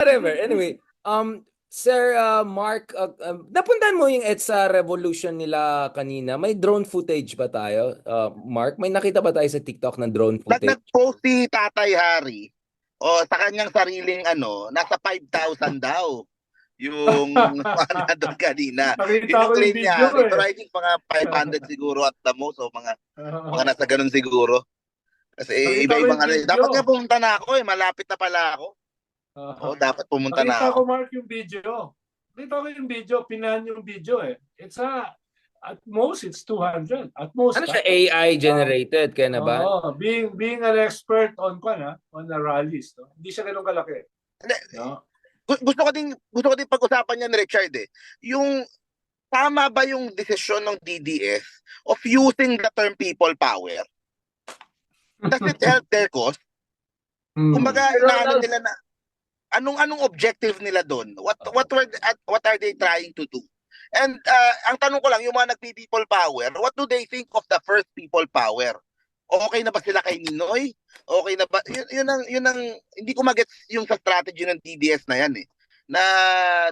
Whatever. Anyway, um, Sir uh, Mark, uh, um, napuntan mo yung EDSA Revolution nila kanina. May drone footage ba tayo? Uh, Mark, may nakita ba tayo sa TikTok ng drone Nag footage? nag-post si Tatay Hari o sa kanyang sariling ano, nasa 5,000 daw yung ano doon kanina. Nakita yung claim niya. video eh. Pero I think mga 500 siguro at the most o mga mga nasa ganun siguro. Kasi iba-ibang ano. yung. Dapat nga pumunta na ako eh. Malapit na pala ako. Oo. Oo, dapat pumunta na Nakita ako. ko Mark yung video. Nakita ko yung video, pinahan yung video eh. It's a, at most it's 200. At most. Ano siya AI generated? Kaya na ba? Oo, being being an expert on kwan ha, on the rallies, no? Hindi siya ganun kalaki. Hindi, No? gu- gusto ko din gusto ko din pag-usapan yan Richard eh. Yung tama ba yung desisyon ng DDS of using the term people power? Does it help their cause? Hmm. Kumbaga, inaano ano- nila na anong anong objective nila doon? What what were at- what are they trying to do? And uh, ang tanong ko lang, yung mga nagpi-people power, what do they think of the first people power? Okay na ba sila kay Ninoy? Okay na ba? Yun, yun ang yun ang hindi ko magets yung sa strategy ng TDS na yan eh. Na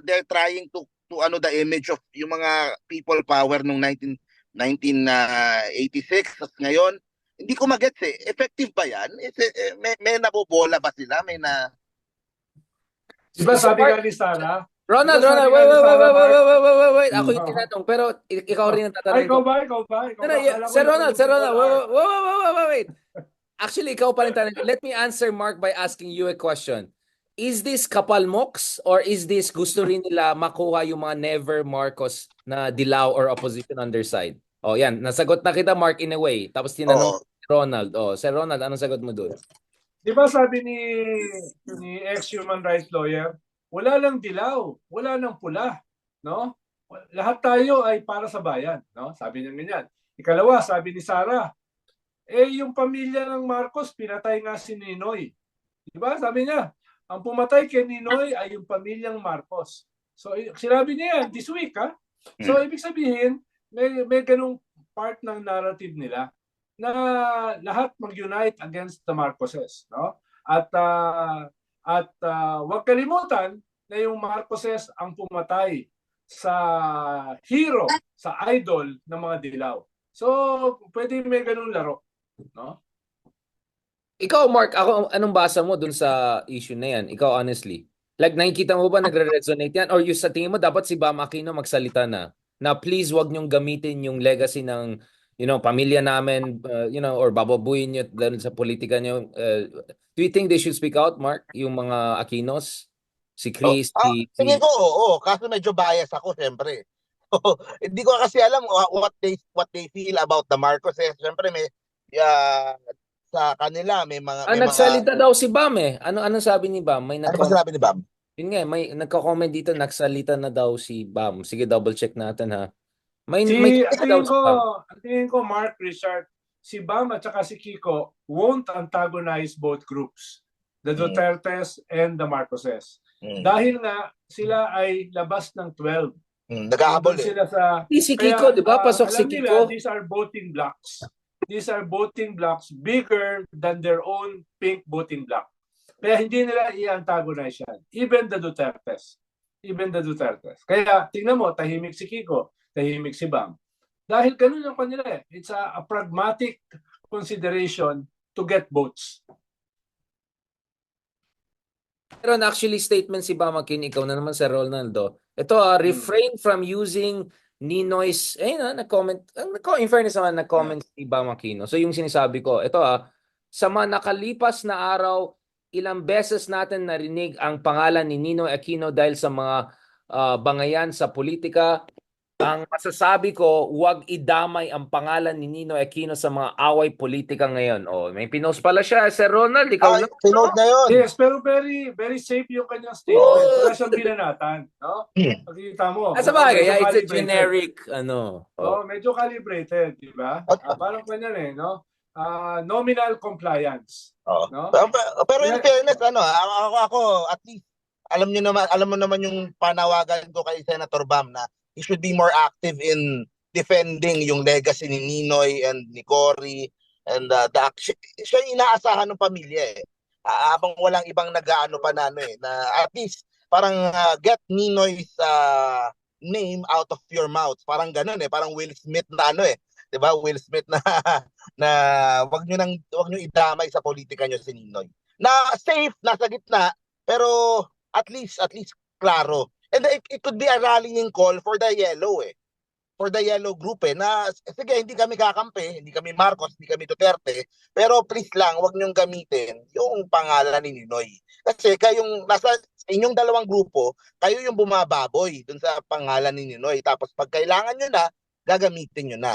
they're trying to to ano the image of yung mga people power nung 19 1986 at ngayon hindi ko magets eh. Effective ba yan? Is eh, may, may nabobola ba sila? May na... Di ba sabi nga ni Sarah? Ronald, Ronald, wait, wait, wait, wait, wait, Mark? wait, wait, wait, wait. Ako yung Mhm. tinatanong, pero ikaw rin ang Ay, tatanungin ikaw ba? Ikaw ba? Ikaw ba? Sir Ronald, Sir Ronald, wait, wait, wait, wait, wait, wait, wait. Actually, ikaw pa rin tanong. Let me answer Mark by asking you a question. Is this kapalmoks or is this gusto rin nila makuha yung mga never Marcos na dilaw or opposition underside? Oh, yan. Nasagot na kita, Mark, in a way. Tapos tinanong si Ronald. Oh, Sir Ronald, anong sagot mo doon? Di ba sabi ni ni ex-human rights lawyer, wala lang dilaw, wala nang pula, no? Lahat tayo ay para sa bayan, no? Sabi niya ganyan. Ikalawa, sabi ni Sara, eh yung pamilya ng Marcos pinatay nga si Ninoy. Di ba? Sabi niya, ang pumatay kay Ninoy ay yung pamilyang Marcos. So sinabi niya yan this week, ha? So ibig sabihin, may may ganung part ng narrative nila na lahat mag-unite against the Marcoses, no? At ah, at ah, huwag kalimutan na yung Marcoses ang pumatay sa hero, sa idol ng mga dilaw. So, pwede may ganung laro, no? Ikaw, Mark, ako, anong basa mo dun sa issue na yan? Ikaw, honestly. Like, nakikita mo ba nagre-resonate yan? Or yung sa tingin mo, dapat si Bam Aquino magsalita na, na please wag niyong gamitin yung legacy ng, you know, pamilya namin, uh, you know, or bababuyin niyo dahil sa politika niyo. Uh, do you think they should speak out, Mark? Yung mga Aquinos? Si Chris, Ah, si... Tingin si- ko, oo. Kaso medyo bias ako, siyempre. Hindi ko kasi alam wha- what they what they feel about the Marcoses. Siyempre, may ah, sa kanila may mga Ah, may nagsalita mga, daw si Bam eh. Ano ano sabi ni Bam? May Ano ba nagko- sinabi ni Bam? Yun nga, eh, may nagko-comment dito, nagsalita na daw si Bam. Sige, double check natin ha. May Si, may tingin si ko, tingin ko, Mark, Richard, si Bam at saka si Kiko won't antagonize both groups. The Mm. Dutertes and the Marcoses. Hmm. Dahil nga, sila ay labas ng 12. Hmm, Nag-aabol Nandun eh. sila sa Si, si Kiko, di ba? ah, Pasok si alam Kiko. Nila, these are voting blocks. These are voting blocks bigger than their own pink voting block. Kaya hindi nila i-antagonize yan. Even the Dutertes. Even the Dutertes. Kaya tingnan mo, tahimik si Kiko, tahimik si Bam. Dahil ganun yung kanila eh. It's a, a pragmatic consideration to get votes. Pero actually statement si Bam Akin, ikaw na naman sa Ronaldo. Ito, ah, refrain from using Ninoy's, eh na, nag-comment, ang nagko- in fairness naman, nag-comment si Bam Aquino. So yung sinasabi ko, ito ah, sa mga nakalipas na araw, ilang beses natin narinig ang pangalan ni Ninoy Aquino dahil sa mga ah, bangayan sa politika. Ang masasabi ko, huwag idamay ang pangalan ni Ninoy Aquino sa mga away politika ngayon. Oh, may pinost pala siya, Sir Ronald, ikaw Ay, na. sinod na yun. Yes, pero very very safe yung kanyang statement. Oh! Wala siyang binanatan. No? Hmm. Makikita mo. Ah, sa bagay, yeah, it's a generic, ano. Oh, Oh. medyo calibrated, di ba? Ah, parang ganyan eh, no? Ah, nominal compliance, Oo. no? Pero, pero- in fairness, ano, ako, ako, ako, at least, alam niyo naman, alam mo naman yung panawagan ko kay Senator Bam na he should be more active in defending yung legacy ni Ninoy and ni Cory and uh, the, siya, siya yung inaasahan ng pamilya eh. ah, habang walang ibang nag-aano pa na ano eh, na at least parang ah, get Ninoy's ah, name out of your mouth. Parang ganun eh, parang Will Smith na ano eh. 'Di ba? Will Smith na na wag niyo nang wag niyo idamay sa politika niyo si Ninoy. Na safe nasa gitna pero at least at least klaro. And it, it could be a rallying call for the yellow eh. For the yellow group eh na sige hindi kami kakampi, hindi kami Marcos, hindi kami Duterte, pero please lang wag niyong gamitin yung pangalan ni Ninoy. Kasi kayong nasa sa inyong dalawang grupo, kayo yung bumababoy dun sa pangalan ni Ninoy. Tapos pag kailangan nyo na, gagamitin nyo na.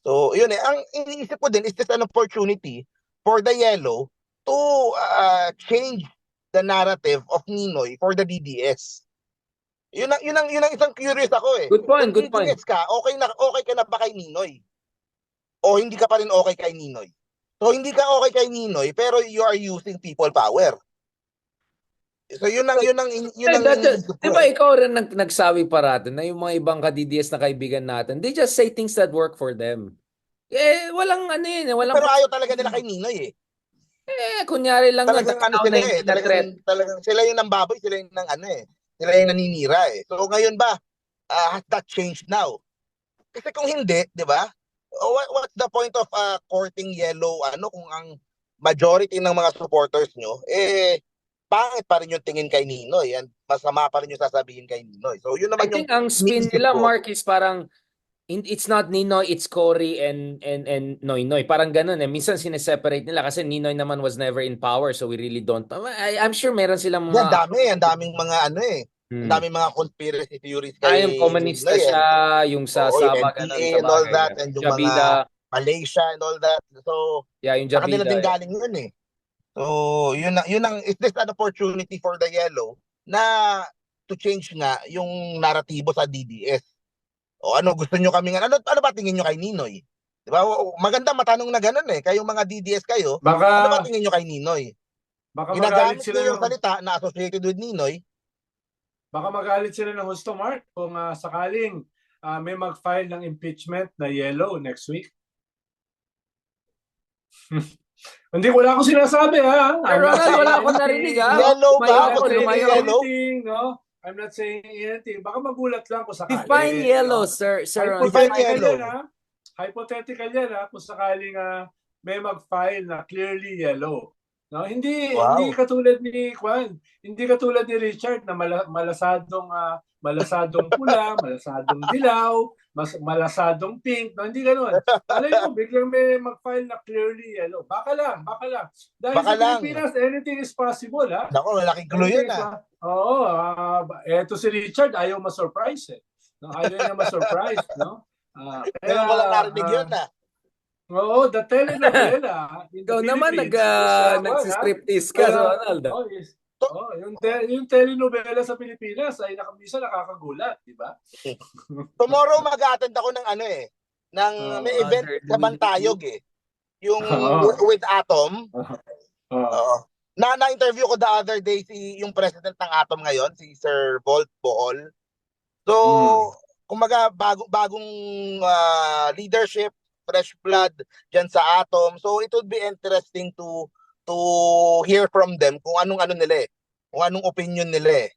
So, yun eh. Ang iniisip ko din is this an opportunity for the yellow to uh, change the narrative of Ninoy for the DDS. Yun ang, yun ang, yun ang isang curious ako eh. Good point, Kung good point. Ka, okay, na, okay ka na ba kay Ninoy? O hindi ka pa rin okay kay Ninoy? So, hindi ka okay kay Ninoy, pero you are using people power. So, yun ang, yun ang, yun Eh, ang, Di ba eh. ikaw rin nag, nagsabi parati na yung mga ibang ka-DDS na kaibigan natin, they just say things that work for them. Eh, walang ano yun, eh, walang... Pero ayaw talaga nila kay Ninoy eh. Eh, kunyari lang. Talagang ano sila eh. Talagang, talagang sila yung nambaboy, sila yung nang ano eh. Sila yung naninira eh. So ngayon ba, uh, has that changed now? Kasi kung hindi, di ba? What, what's the point of uh, courting yellow ano kung ang majority ng mga supporters nyo, eh, pangit pa rin yung tingin kay Ninoy. And masama pa rin yung sasabihin kay Ninoy. So yun I naman yung think ang spin nila, ko. Mark, is parang it's not Ninoy, it's Cory and and and Noy Noy. Parang ganun eh. Minsan sineseparate nila kasi Ninoy naman was never in power so we really don't. I, I'm sure meron silang mga dami. Ang daming mga ano eh. Hmm. Ang daming mga conspiracy theories Ah, kay yung komunista Ninoy, eh. siya, yung sa Oo, yung Sabah, NPA ganun, and all that, and yung Jabida, Malaysia and all that. So, yeah, yung Sa kanila Jabida. din yeah. galing yun eh. So, yun ang, yun ang, is this an opportunity for the yellow na to change nga yung naratibo sa DDS? O ano, gusto nyo kami nga, ano, ano ba tingin nyo kay Ninoy? Di ba? Maganda matanong na ganun eh. Kayong mga DDS kayo, ano ba Baka, tingin nyo kay Ninoy? baka magalit Ginagamit sila yung ng, salita na associated with Ninoy, baka magalit sila ng gusto, Mark, kung ah, sakaling ah, may mag-file ng impeachment na yellow next week. Hindi, wala akong sinasabi, ha? Ay, Ronald, wala akong narinig, ha? Yellow ba? Ako. Yellow? no? I'm not saying anything. Baka magulat lang kung sakali. Define yellow, no? sir. Sir. Define Hypothetical yellow. yan, ha? Hypothetical yan, ha? Kung sakaling ah, may mag-file na clearly yellow. No, hindi Wow. hindi katulad ni Juan. Hindi katulad ni Richard na mala, malasadong ah, malasadong pula, malasadong dilaw, mas malasadong pink. No, hindi ganoon. Alay mo, biglang may mag-file na clearly yellow. Baka lang, baka lang. Dahil Baka sa lang. Pilipinas, anything is possible, ha? Nako, malaking clue yun is ah. Oo, ah, eto si Richard, ayaw ma-surprise eh. No, ayaw niya ma-surprise, no? Ah, Pero walang narinig ah, yun ah. Oo, the telenovela. Ikaw naman nag, uh, uh, nagsistriptease ka, Wala. Ronald. Oh, is, oh, yung, te- yung telenovela sa Pilipinas ay nakamisa nakakagulat, di ba? Tomorrow mag-attend ako ng ano eh, ng Oh, may event other sa Bantayog eh. Yung wi- with Atom. Oo. Oo. Na na-interview ko the other day si yung president ng Atom ngayon, si Sir Volt Bohol. So, Hmm. kumaga bago bagong ah, leadership, fresh blood diyan sa Atom. So, it would be interesting to to hear from them kung anong ano nila eh. Kung anong opinion nila eh.